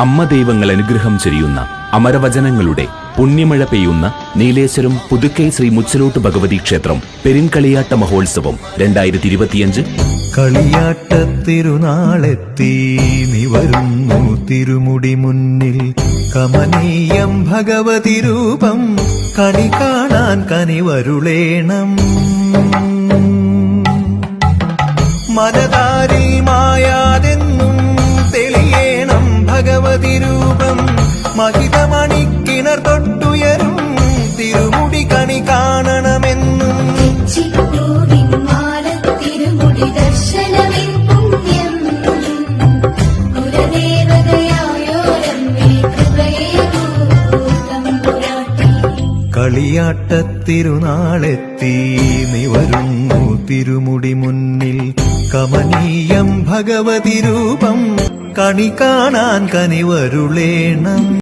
അമ്മ ദൈവങ്ങൾ അനുഗ്രഹം ചെയ്യുന്ന അമരവചനങ്ങളുടെ പുണ്യമഴ പെയ്യുന്ന നീലേശ്വരം പുതുക്കൈ ശ്രീ മുച്ചലോട്ട് ഭഗവതി ക്ഷേത്രം പെരിൻകളിയാട്ട മഹോത്സവം രണ്ടായിരത്തി ഇരുപത്തിയഞ്ച് കളിയാട്ടത്തിരുനാളെത്തി നീ വരുന്നു തിരുമുടി മുന്നിൽ. കമനീയം ഭഗവതി രൂപം കണി കാണാൻ കനിവരുളേണം മനതാരിൽ മായാതെന്നും മഹിതമണിക്കിണർ തൊട്ടുയരും. തിരുമുടി കണി കാണണമെന്നും. ദർശനമിൻ പുണ്യം. കൃപയേകൂ കളിയാട്ടത്തിരുനാളെത്തി നീ വരുന്നു തിരുമുടി മുന്നിൽ. കമനീയം ഭഗവതി രൂപം കണി കാണാൻ കനിവരുളേണം.